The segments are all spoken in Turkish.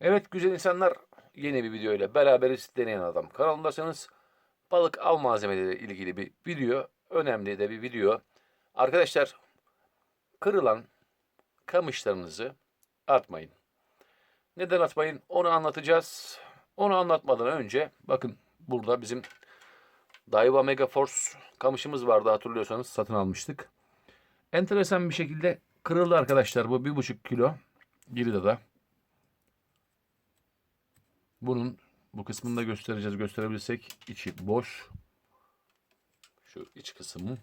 Evet güzel insanlar yeni bir video ile beraberiz deneyen adam kanalındasınız. Balık av malzemeleri ilgili bir video. Önemli de bir video. Arkadaşlar kırılan kamışlarınızı atmayın. Neden atmayın onu anlatacağız. Onu anlatmadan önce bakın burada bizim Daiwa Mega Force kamışımız vardı hatırlıyorsanız satın almıştık. Enteresan bir şekilde kırıldı arkadaşlar bu bir buçuk kilo. Giride de. Bunun bu kısmını da göstereceğiz. Gösterebilirsek içi boş. Şu iç kısmı.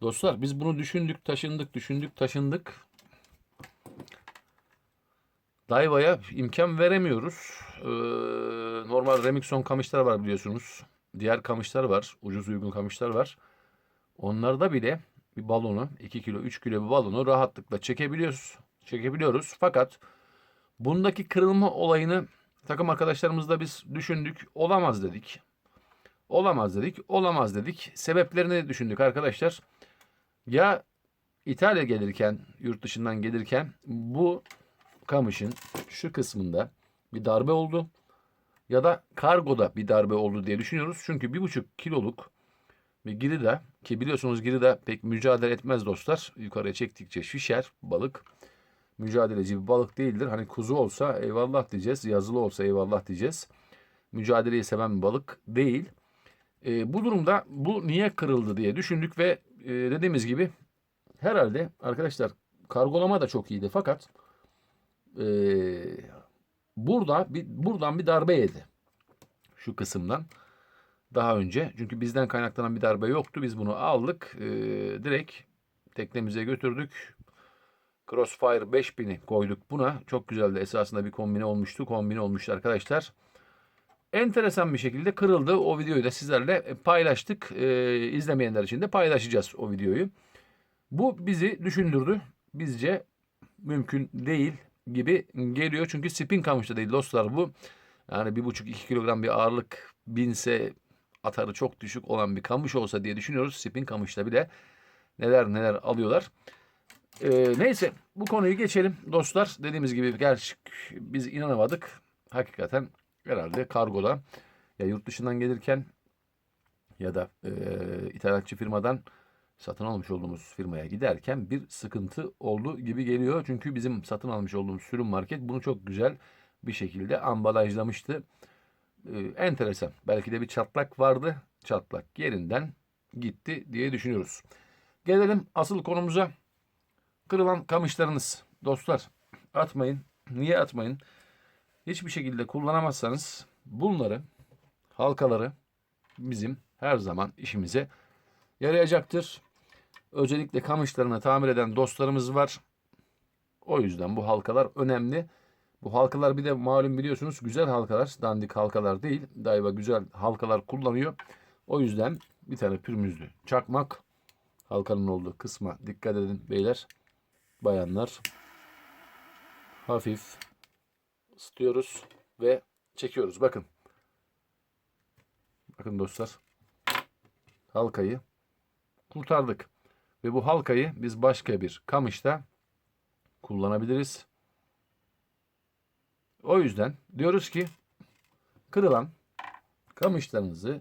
Dostlar biz bunu düşündük, taşındık, düşündük, taşındık. Daiwa'ya imkan veremiyoruz. Ee, normal Remington kamışlar var biliyorsunuz. Diğer kamışlar var. Ucuz uygun kamışlar var. Onlarda bile bir balonu 2 kilo 3 kilo bir balonu rahatlıkla çekebiliyoruz. Çekebiliyoruz. Fakat bundaki kırılma olayını takım arkadaşlarımızla biz düşündük. Olamaz dedik. Olamaz dedik. Olamaz dedik. Sebeplerini düşündük arkadaşlar. Ya İtalya gelirken, yurt dışından gelirken bu kamışın şu kısmında bir darbe oldu. Ya da kargoda bir darbe oldu diye düşünüyoruz. Çünkü bir buçuk kiloluk bir girida ki biliyorsunuz girida pek mücadele etmez dostlar. Yukarıya çektikçe şişer balık. Mücadeleci bir balık değildir. Hani kuzu olsa eyvallah diyeceğiz. Yazılı olsa eyvallah diyeceğiz. Mücadeleyi seven bir balık değil. E, bu durumda bu niye kırıldı diye düşündük ve e, dediğimiz gibi herhalde arkadaşlar kargolama da çok iyiydi fakat e, burada bir buradan bir darbe yedi. Şu kısımdan daha önce. Çünkü bizden kaynaklanan bir darbe yoktu. Biz bunu aldık. E, direkt teknemize götürdük. Crossfire 5000'i koyduk buna. Çok güzeldi. Esasında bir kombine olmuştu. Kombine olmuştu arkadaşlar. Enteresan bir şekilde kırıldı. O videoyu da sizlerle paylaştık. E, izlemeyenler için de paylaşacağız o videoyu. Bu bizi düşündürdü. Bizce mümkün değil gibi geliyor. Çünkü spin kamışta değil dostlar bu. Yani bir buçuk iki kilogram bir ağırlık binse atarı çok düşük olan bir kamış olsa diye düşünüyoruz. Spin kamışta bile neler neler alıyorlar. Ee, neyse bu konuyu geçelim dostlar. Dediğimiz gibi gerçek biz inanamadık. Hakikaten herhalde kargoda ya yurt dışından gelirken ya da e, ithalatçı firmadan satın almış olduğumuz firmaya giderken bir sıkıntı oldu gibi geliyor. Çünkü bizim satın almış olduğumuz sürüm market bunu çok güzel bir şekilde ambalajlamıştı. Ee, enteresan. Belki de bir çatlak vardı. Çatlak yerinden gitti diye düşünüyoruz. Gelelim asıl konumuza. Kırılan kamışlarınız. Dostlar atmayın. Niye atmayın? Hiçbir şekilde kullanamazsanız bunları, halkaları bizim her zaman işimize yarayacaktır. Özellikle kamışlarını tamir eden dostlarımız var. O yüzden bu halkalar önemli. Bu halkalar bir de malum biliyorsunuz güzel halkalar, dandik halkalar değil. Daiwa güzel halkalar kullanıyor. O yüzden bir tane pürmüzlü çakmak halkanın olduğu kısma dikkat edin beyler, bayanlar. Hafif ısıtıyoruz ve çekiyoruz. Bakın. Bakın dostlar. Halkayı kurtardık. Ve bu halkayı biz başka bir kamışta kullanabiliriz. O yüzden diyoruz ki kırılan kamışlarınızı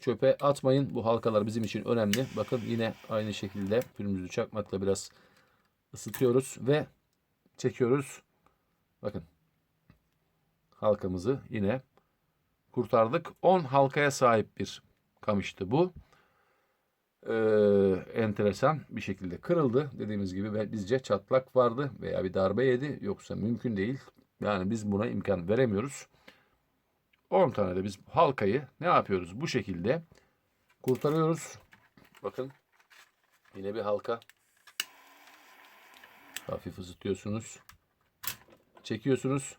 çöpe atmayın. Bu halkalar bizim için önemli. Bakın yine aynı şekilde pürmüzlü çakmakla biraz ısıtıyoruz ve çekiyoruz. Bakın halkamızı yine kurtardık. 10 halkaya sahip bir kamıştı bu. Ee, enteresan bir şekilde kırıldı. Dediğimiz gibi bizce çatlak vardı veya bir darbe yedi. Yoksa mümkün değil. Yani biz buna imkan veremiyoruz. 10 tane de biz halkayı ne yapıyoruz? Bu şekilde kurtarıyoruz. Bakın yine bir halka. Hafif ısıtıyorsunuz. Çekiyorsunuz.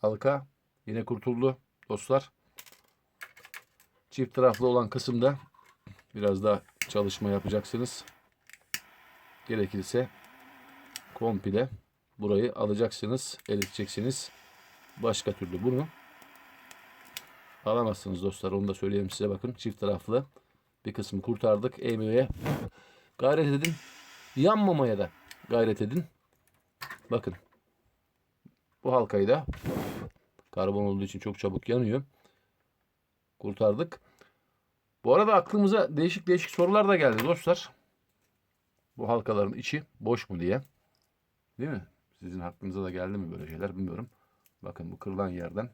Halka yine kurtuldu dostlar. Çift taraflı olan kısımda biraz daha çalışma yapacaksınız. Gerekirse komple burayı alacaksınız, eriteceksiniz. Başka türlü bunu alamazsınız dostlar. Onu da söyleyeyim size bakın. Çift taraflı bir kısmı kurtardık. Eğmeye gayret edin. Yanmamaya da gayret edin. Bakın. Bu halkayı da karbon olduğu için çok çabuk yanıyor. Kurtardık. Bu arada aklımıza değişik değişik sorular da geldi dostlar. Bu halkaların içi boş mu diye. Değil mi? Sizin aklınıza da geldi mi böyle şeyler bilmiyorum. Bakın bu kırılan yerden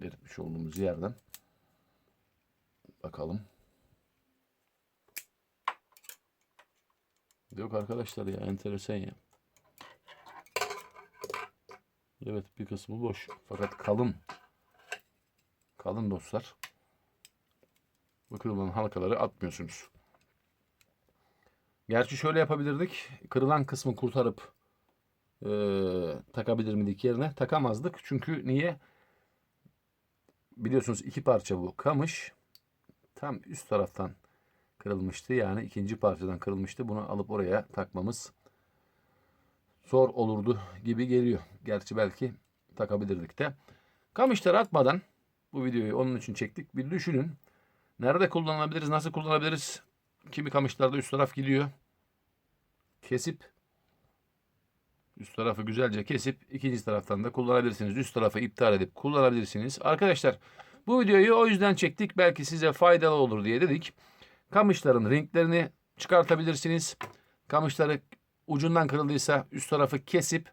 belirtmiş olduğumuz yerden bakalım. Yok arkadaşlar ya enteresan ya. Evet bir kısmı boş. Fakat kalın. Kalın dostlar. Bu kırılan halkaları atmıyorsunuz. Gerçi şöyle yapabilirdik. Kırılan kısmı kurtarıp eee, takabilir miydik yerine? Takamazdık. Çünkü niye? Biliyorsunuz iki parça bu. Kamış tam üst taraftan kırılmıştı. Yani ikinci parçadan kırılmıştı. Bunu alıp oraya takmamız zor olurdu gibi geliyor. Gerçi belki takabilirdik de. Kamışları atmadan bu videoyu onun için çektik. Bir düşünün. Nerede kullanabiliriz? Nasıl kullanabiliriz? Kimi kamışlarda üst taraf gidiyor. Kesip üst tarafı güzelce kesip ikinci taraftan da kullanabilirsiniz. Üst tarafı iptal edip kullanabilirsiniz. Arkadaşlar bu videoyu o yüzden çektik. Belki size faydalı olur diye dedik. Kamışların renklerini çıkartabilirsiniz. Kamışları ucundan kırıldıysa üst tarafı kesip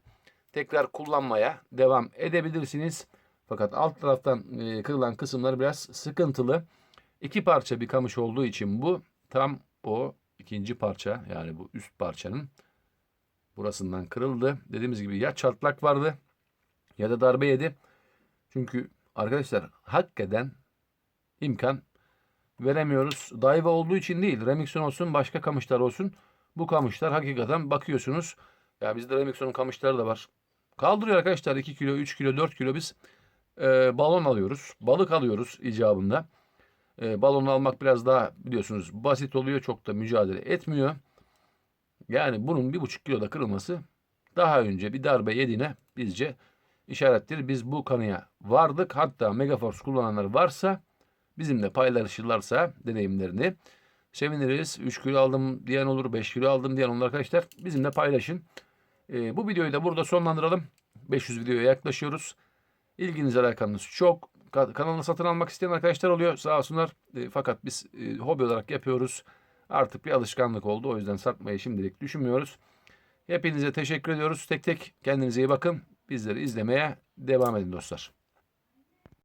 tekrar kullanmaya devam edebilirsiniz. Fakat alt taraftan e, kırılan kısımlar biraz sıkıntılı. İki parça bir kamış olduğu için bu tam o ikinci parça yani bu üst parçanın burasından kırıldı. Dediğimiz gibi ya çatlak vardı ya da darbe yedi. Çünkü arkadaşlar hakikaten imkan veremiyoruz. Daiva olduğu için değil. Remixon olsun başka kamışlar olsun. Bu kamışlar hakikaten bakıyorsunuz. Ya bizde Remixon'un kamışları da var. Kaldırıyor arkadaşlar 2 kilo, 3 kilo, 4 kilo biz e, balon alıyoruz. Balık alıyoruz icabında. E, balonu almak biraz daha biliyorsunuz basit oluyor. Çok da mücadele etmiyor. Yani bunun bir buçuk kiloda kırılması daha önce bir darbe yediğine bizce işarettir. Biz bu kanıya vardık. Hatta Megaforce kullananlar varsa bizimle paylaşırlarsa deneyimlerini seviniriz. 3 kilo aldım diyen olur, 5 kilo aldım diyen olur arkadaşlar. Bizimle paylaşın. Ee, bu videoyu da burada sonlandıralım. 500 videoya yaklaşıyoruz. İlginiz alakanız çok. Ka- Kanalı satın almak isteyen arkadaşlar oluyor sağ olsunlar. E, fakat biz e, hobi olarak yapıyoruz. Artık bir alışkanlık oldu. O yüzden satmayı şimdilik düşünmüyoruz. Hepinize teşekkür ediyoruz. Tek tek kendinize iyi bakın. Bizleri izlemeye devam edin dostlar.